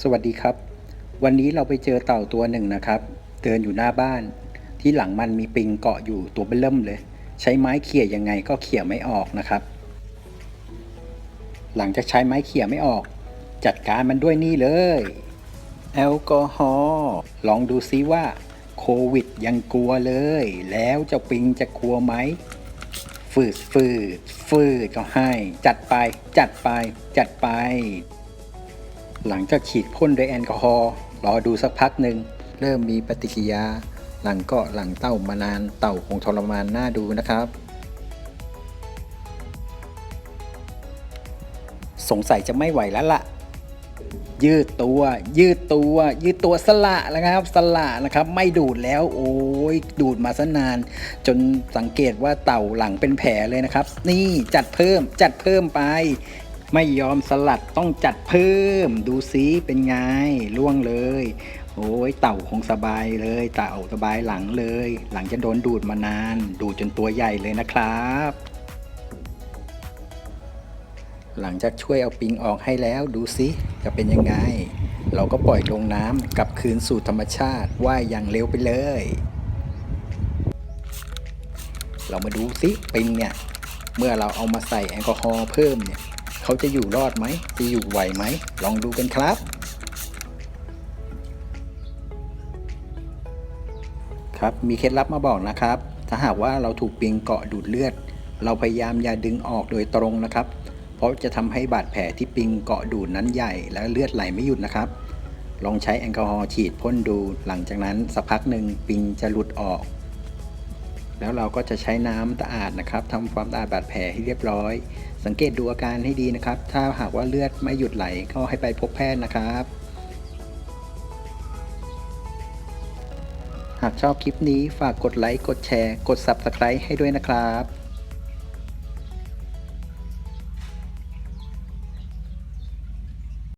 สวัสดีครับ วันนี้เราไปเจอเต่าตัวหนึ่งนะครับ เดินอยู่หน้าบ้าน ที่หลังมันมีปิงเกาะอยู่ตัวเบิ่มเลย ใช้ไม้เขี่ยยังไงก็เขี่ยไม่ออกนะครับ หลังจากใช้ไม้เขี่ยไม่ออก จัดการมันด้วยนี่เลย แอลกอฮอล์ลองดูซิว่าโควิดยังกลัวเลย แล้วเจ้าปิงจะกลัวไหมฟืดฟืดฟืดก็ให้ จัดไปจัดไปจัดไป หลังจากฉีดพ่นด้วยแอลกอฮอล์รอดูสักพักหนึ่งเริ่มมีปฏิกิริยา หลังก็หลังเต้ามานานเต่าคงทรมานน่าดูนะครับ สงสัยจะไม่ไหวแล้วล่ะ ยืดตัว ยืดตัว ยืดตัวสละแล้วครับ สละนะครับ ไม่ดูดแล้ว โอ้ยดูดมาซะนาน จนสังเกตว่าเต่าหลังเป็นแผลเลยนะครับ นี่จัดเพิ่มจัดเพิ่มไป ไม่ยอมสลัดต้องจัดเพิ่ม ดูซิเป็นไงล่วงเลย โอ้ยเต่าคงสบายเลย เต่าสบายหลังเลย หลังจะโดนดูดมานาน ดูจนตัวใหญ่เลยนะครับ หลังจากช่วยเอาปิงออกให้แล้วดูซิจะเป็นยังไง เราก็ปล่อยลงน้ำกลับคืนสู่ธรรมชาติว่ายอย่างเร็วไปเลย เรามาดูซิปิงเนี่ยเมื่อเราเอามาใส่แอลกอฮอล์เพิ่มเนี่ย เขาจะอยู่รอดไหม จะอยู่ไหวไหม ลองดูกันครับ ครับมีเคล็ดลับมาบอกนะครับ ถ้าหากว่าเราถูกปิงเกาะดูดเลือด เราพยายามอย่าดึงออกโดยตรงนะครับ เพราะจะทำให้บาดแผลที่ปิงเกาะดูดนั้นใหญ่ และเลือดไหลไม่หยุดนะครับ ลองใช้แอลกอฮอล์ฉีดพ่นดู หลังจากนั้นสักพักหนึ่งปิงจะหลุดออกแล้วเราก็จะใช้น้ำสะอาดนะครับทำความสะอาดบาดแผลให้เรียบร้อย สังเกตดูอาการให้ดีนะครับ ถ้าหากว่าเลือดไม่หยุดไหลก็ให้ไปพบแพทย์นะครับ หากชอบคลิปนี้ฝากกดไลค์ กดแชร์ กด Subscribe ให้ด้วยนะครับ